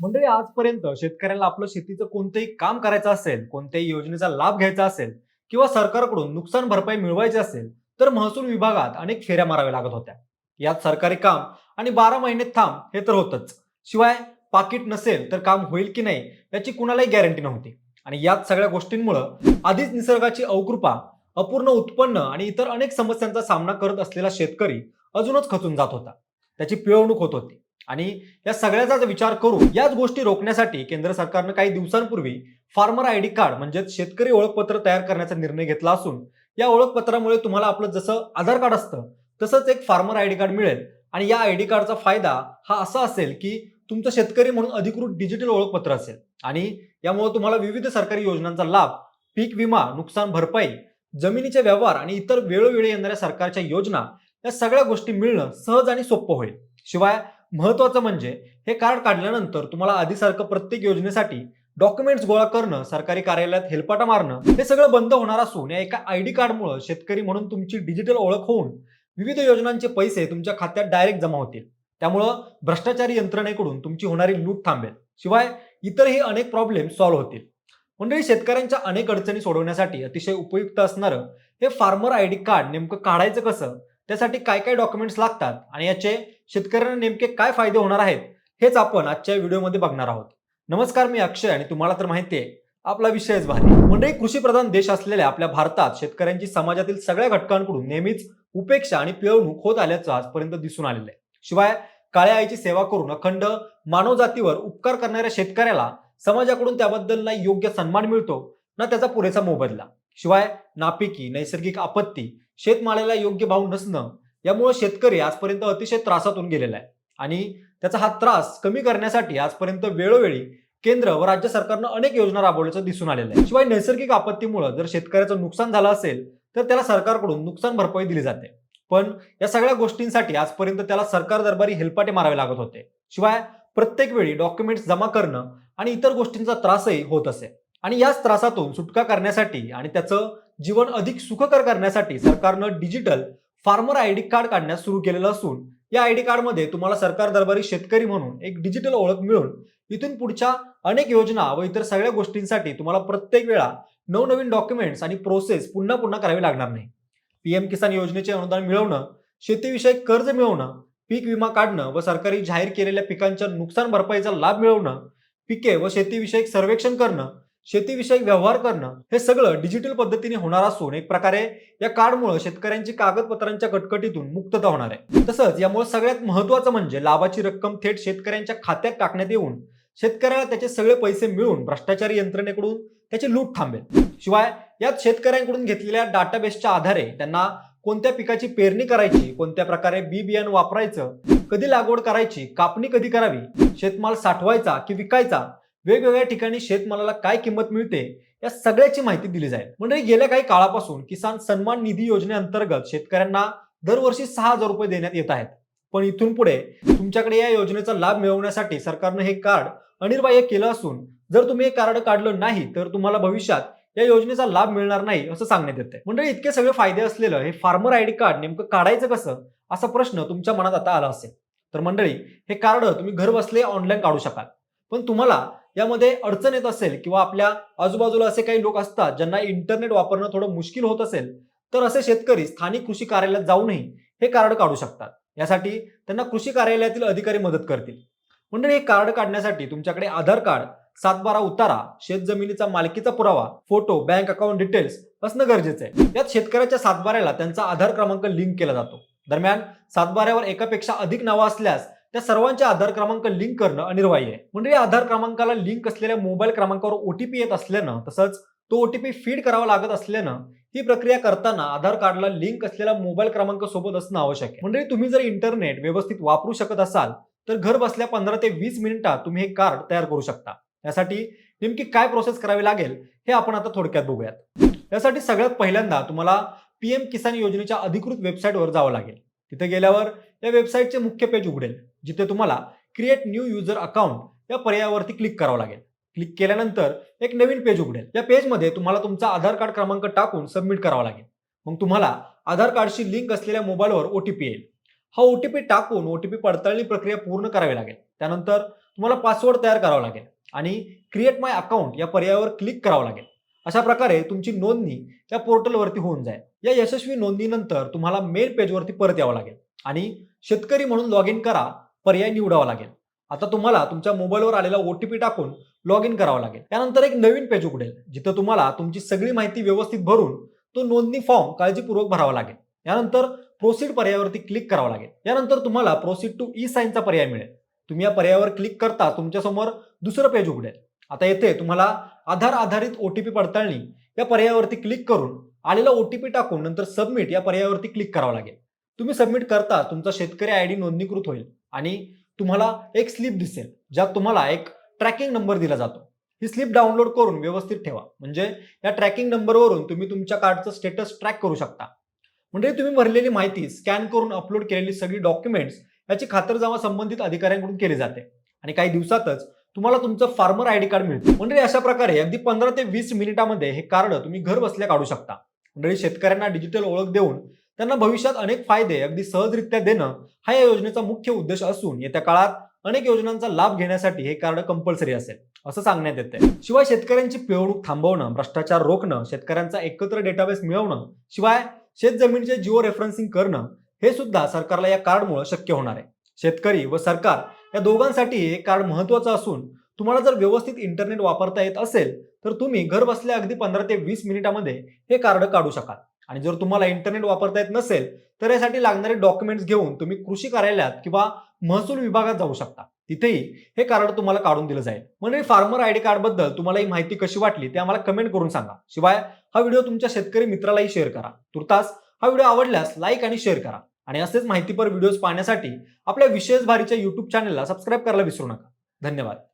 मंडळी आजपर्यंत शेतकऱ्याला आपलं शेतीचं कोणतंही काम करायचं असेल कोणत्याही योजनेचा लाभ घ्यायचा असेल किंवा सरकारकडून नुकसान भरपाई मिळवायची असेल तर महसूल विभागात अनेक फेऱ्या माराव्या लागत होत्या. यात सरकारी काम आणि बारा महिने थांब हे तर होतच. शिवाय पाकिट नसेल तर काम होईल की नाही याची कुणालाही गॅरंटी नव्हती. आणि यात सगळ्या गोष्टींमुळं आधीच निसर्गाची अवकृपा अपूर्ण उत्पन्न आणि इतर अनेक समस्यांचा सामना करत असलेला शेतकरी अजूनच खचून जात होता. त्याची पिळवणूक होत होती. आणि या सगळ्याचा जर विचार करून याच गोष्टी रोखण्यासाठी केंद्र सरकारनं काही दिवसांपूर्वी फार्मर आय डी कार्ड म्हणजेच शेतकरी ओळखपत्र तयार करण्याचा निर्णय घेतला असून या ओळखपत्रामुळे तुम्हाला आपलं जसं आधार कार्ड असतं तसंच एक फार्मर आय डी कार्ड मिळेल. आणि या आय डी कार्डचा फायदा हा असा असेल की तुमचं शेतकरी म्हणून अधिकृत डिजिटल ओळखपत्र असेल. आणि यामुळे तुम्हाला विविध सरकारी योजनांचा लाभ पीक विमा नुकसान भरपाई जमिनीचे व्यवहार आणि इतर वेळोवेळी येणाऱ्या सरकारच्या योजना या सगळ्या गोष्टी मिळणं सहज आणि सोपं होईल. शिवाय महत्वाचं म्हणजे हे कार्ड काढल्यानंतर तुम्हाला आधीसारखं प्रत्येक योजनेसाठी डॉक्युमेंट्स गोळा करणं सरकारी कार्यालयात हेलपाटा मारणं हे सगळं बंद होणार असून या एका आय डी कार्डमुळे शेतकरी म्हणून तुमची डिजिटल ओळख होऊन विविध योजनांचे पैसे तुमच्या खात्यात डायरेक्ट जमा होतील. त्यामुळं भ्रष्टाचारी यंत्रणेकडून तुमची होणारी लूट थांबेल. शिवाय इतरही अनेक प्रॉब्लेम सॉल्व्ह होतील. मंडळी शेतकऱ्यांच्या अनेक अडचणी सोडवण्यासाठी अतिशय उपयुक्त असणारं हे फार्मर आय डी कार्ड नेमकं काढायचं कसं? त्यासाठी काय काय डॉक्युमेंट्स लागतात आणि याचे शेतकऱ्यांना नेमके काय फायदे होणार आहेत हेच आपण आजच्या व्हिडिओमध्ये बघणार आहोत. नमस्कार मी अक्षय आणि तुम्हाला तर माहिती आहे आपला विषयच भारी मंडळी कृषीप्रधान देश असलेल्या आपल्या भारतात शेतकऱ्यांची समाजातील सगळ्या घटकांकडून नेहमीच उपेक्षा आणि पिळवणूक होत आल्याचं आजपर्यंत दिसून आलेलं आहे. शिवाय काळ्या आईची सेवा करून अखंड मानवजातीवर उपकार करणाऱ्या शेतकऱ्याला समाजाकडून त्याबद्दल ना योग्य सन्मान मिळतो ना त्याचा पुरेसा मोबदला. शिवाय नापिकी नैसर्गिक आपत्ती शेतमालाला योग्य भाव नसणं यामुळे शेतकरी आजपर्यंत अतिशय त्रासातून गेलेला आहे. आणि त्याचा हा त्रास कमी करण्यासाठी आजपर्यंत वेळोवेळी केंद्र व राज्य सरकारनं अनेक योजना राबवल्याचं दिसून आलेलं आहे. शिवाय नैसर्गिक आपत्तीमुळे जर शेतकऱ्याचं नुकसान झालं असेल तर त्याला सरकारकडून नुकसान भरपाई दिली जाते. पण या सगळ्या गोष्टींसाठी आजपर्यंत त्याला सरकार दरबारी हेलपाटे मारावे लागत होते. शिवाय प्रत्येक वेळी डॉक्युमेंट्स जमा करणं आणि इतर गोष्टींचा त्रासही होत असे. आणि याच त्रासातून सुटका करण्यासाठी आणि त्याचं जीवन अधिक सुखकर करण्यासाठी सरकारनं digital farmer I D card काढण्यास सुरू केलेलं असून या आय डी कार्डमध्ये तुम्हाला सरकार दरबारी शेतकरी म्हणून एक डिजिटल ओळख मिळून इथून पुढच्या अनेक योजना व इतर सगळ्या गोष्टींसाठी तुम्हाला प्रत्येक वेळा नवनवीन डॉक्युमेंट्स आणि प्रोसेस पुन्हा पुन्हा करावी लागणार नाही. पीएम किसान योजनेचे अनुदान मिळवणं शेतीविषयक कर्ज मिळवणं पीक विमा काढणं व सरकारी जाहीर केलेल्या पिकांच्या नुकसान भरपाईचा लाभ मिळवणं पिके व शेतीविषयक सर्वेक्षण करणं शेतीविषयक व्यवहार करणं हे सगळं डिजिटल पद्धतीने होणार असून एक प्रकारे या कार्डमुळे शेतकऱ्यांची कागदपत्रांच्या कटकटीतून मुक्तता होणार आहे. तसंच यामुळे सगळ्यात महत्वाचं म्हणजे लाभाची रक्कम थेट शेतकऱ्यांच्या खात्यात टाकण्यात येऊन शेतकऱ्याला त्याचे सगळे पैसे मिळून भ्रष्टाचारी यंत्रणेकडून त्याची लूट थांबेल. शिवाय यात शेतकऱ्यांकडून घेतलेल्या डाटाबेसच्या आधारे त्यांना कोणत्या पिकाची पेरणी करायची कोणत्या प्रकारे बी बियाणं वापरायचं कधी लागवड करायची कापणी कधी करावी शेतमाल साठवायचा की विकायचा वेगवेगळ्या ठिकाणी शेतमालाला काय किंमत मिळते या सगळ्याची माहिती दिली जाईल. म्हणजे गेल्या काही काळापासून किसान सन्मान निधी योजनेअंतर्गत शेतकऱ्यांना दरवर्षी सहा हजार रुपये देण्यात येत आहेत. पण इथून पुढे तुमच्याकडे या योजनेचा लाभ मिळवण्यासाठी सरकारनं हे कार्ड अनिर्बाह्य केलं असून जर तुम्ही हे कार्ड काढलं नाही तर तुम्हाला भविष्यात या योजनेचा लाभ मिळणार नाही असं सांगण्यात येते मंडळी इतके सगळे फायदे असलेलं हे फार्मर आय डी कार्ड नेमकं काढायचं कसं असा प्रश्न तुमच्या मनात आता आला असेल. तर मंडळी हे कार्ड तुम्ही घर बसले ऑनलाईन काढू शकाल. पण तुम्हाला यामध्ये अडचण येत असेल किंवा आपल्या आजूबाजूला असे काही लोक असतात ज्यांना इंटरनेट वापरणं थोडं मुश्किल होत असेल तर असे शेतकरी स्थानिक कृषी कार्यालयात जाऊनही हे कार्ड काढू शकतात. यासाठी त्यांना कृषी कार्यालयातील अधिकारी मदत करतील. म्हणजे हे कार्ड काढण्यासाठी तुमच्याकडे आधार कार्ड सातबारा उतारा शेत जमिनीचा मालकीचा पुरावा फोटो बँक अकाउंट डिटेल्स असणं गरजेचं आहे. यात शेतकऱ्याच्या सातबाऱ्याला त्यांचा आधार क्रमांक लिंक केला जातो. दरम्यान सातबाऱ्यावर एकापेक्षा अधिक नावं असल्यास त्या सर्वांचे आधार क्रमांक लिंक करणं अनिवार्य आहे. म्हणजे या आधार क्रमांकाला लिंक असलेल्या मोबाईल क्रमांकावर ओटीपी येत असल्यानं तसंच तो ओटीपी फीड करावा लागत असल्यानं ही प्रक्रिया करताना आधार कार्डला लिंक असलेला मोबाईल क्रमांक सोबत असणं आवश्यक आहे. म्हणजे तुम्ही जर इंटरनेट व्यवस्थित वापरू शकत असाल तर घर बसल्या पंधरा ते वीस मिनिटात तुम्ही हे कार्ड तयार करू शकता. यासाठी नेमकी काय प्रोसेस करावी लागेल हे आपण आता थोडक्यात बघूयात. यासाठी सगळ्यात पहिल्यांदा तुम्हाला पीएम किसान योजनेच्या अधिकृत वेबसाईटवर जावं लागेल. तिथे गेल्यावर या वेबसाईटचे मुख्य पेज उघडेल. जिथे तुम्हाला क्रिएट न्यू युजर अकाउंट या पर्यायावरती क्लिक करावं लागेल. क्लिक केल्यानंतर एक नवीन पेज उघडेल. या पेजमध्ये तुम्हाला तुमचा आधार कार्ड क्रमांक टाकून सबमिट करावा लागेल. मग तुम्हाला आधार कार्डशी लिंक असलेल्या मोबाईलवर ओटीपी येईल. हा ओटीपी टाकून ओटीपी पडताळणी प्रक्रिया पूर्ण करावी लागेल. त्यानंतर तुम्हाला पासवर्ड तयार करावा लागेल आणि क्रिएट माय अकाउंट या पर्यायावर क्लिक करावं लागेल. अशा प्रकारे तुमची नोंदणी या पोर्टलवरती होऊन जाईल. या यशस्वी नोंदणीनंतर तुम्हाला मेल पेजवरती परत यावं लागेल. आणि शेतकरी म्हणून लॉग इन करा. पर्याय निवडावा लागेल. आता तुम्हाला तुमच्या मोबाईलवर आलेला ओटीपी टाकून लॉग इन करावं लागेल. त्यानंतर एक नवीन पेज उघडेल जिथं तुम्हाला तुमची सगळी माहिती व्यवस्थित भरून तो नोंदणी फॉर्म काळजीपूर्वक भरावा लागेल. यानंतर प्रोसीड पर्यायावरती क्लिक करावं लागेल. यानंतर तुम्हाला प्रोसीड टू ई साईनचा पर्याय मिळेल. तुम्ही या पर्यायावर क्लिक करता तुमच्यासमोर दुसरं पेज उघडेल. आता येथे तुम्हाला आधार आधारित ओटीपी पडताळणी या पर्यायावरती क्लिक करून आलेला ओटीपी टाकून नंतर सबमिट या पर्यायावरती क्लिक करावं लागेल. तुम्ही सबमिट करता तुमचा शेतकरी आय डी नोंदणीकृत होईल आणि तुम्हाला एक स्लिप दिसेल ज्यात तुम्हाला एक ट्रॅकिंग नंबर दिला जातो. ही स्लिप डाउनलोड करून व्यवस्थित ठेवा. म्हणजे या ट्रॅकिंग नंबरवरून तुम्ही तुमच्या कार्डचं स्टेटस ट्रॅक करू शकता. म्हणजे तुम्ही भरलेली माहिती स्कॅन करून अपलोड केलेली सगळी डॉक्युमेंट्स याची खातरजमा संबंधित अधिकाऱ्यांकडून केली जाते. आणि काही दिवसातच तुम्हाला तुमचं फार्मर आय डी कार्ड मिळतं. म्हणजे अशा प्रकारे अगदी पंधरा ते वीस मिनिटामध्ये हे कार्ड तुम्ही घर बसल्या काढू शकता. म्हणजे शेतकऱ्यांना डिजिटल ओळख देऊन त्यांना भविष्यात अनेक फायदे अगदी सहजरित्या देणं हा या योजनेचा मुख्य उद्देश असून येत्या काळात अनेक योजनांचा लाभ घेण्यासाठी हे कार्ड कंपल्सरी असेल असं सांगण्यात येते शिवाय शेतकऱ्यांची पिळवणूक थांबवणं भ्रष्टाचार रोखणं शेतकऱ्यांचा एकत्र डेटाबेस मिळवणं शिवाय शेत जमिनीचे जिओ रेफरन्सिंग करणं हे सुद्धा सरकारला या कार्डमुळे शक्य होणार आहे. शेतकरी व सरकार या दोघांसाठी हे कार्ड महत्वाचं असून तुम्हाला जर व्यवस्थित इंटरनेट वापरता येत असेल तर तुम्ही घर बसल्या अगदी पंधरा ते वीस मिनिटामध्ये हे कार्ड काढू शकाल. आणि जर तुम्हाला इंटरनेट वापरता येत नसेल तर यासाठी लागणारे डॉक्युमेंट्स घेऊन तुम्ही कृषी कार्यालयात किंवा महसूल विभागात जाऊ शकता. तिथेही हे कार्ड तुम्हाला काढून दिलं जाईल. म्हणजे फार्मर आयडी कार्डबद्दल तुम्हाला ही माहिती कशी वाटली ते आम्हाला कमेंट करून सांगा. शिवाय हा व्हिडिओ तुमच्या शेतकरी मित्रालाही शेअर करा. तुर्तास हा व्हिडिओ आवडल्यास लाईक आणि शेअर करा. आणि असेच माहितीपर व्हिडिओज पाहण्यासाठी आपल्या विशेष भारीच्या युट्यूब चॅनलला सबस्क्राईब करायला विसरू नका. धन्यवाद.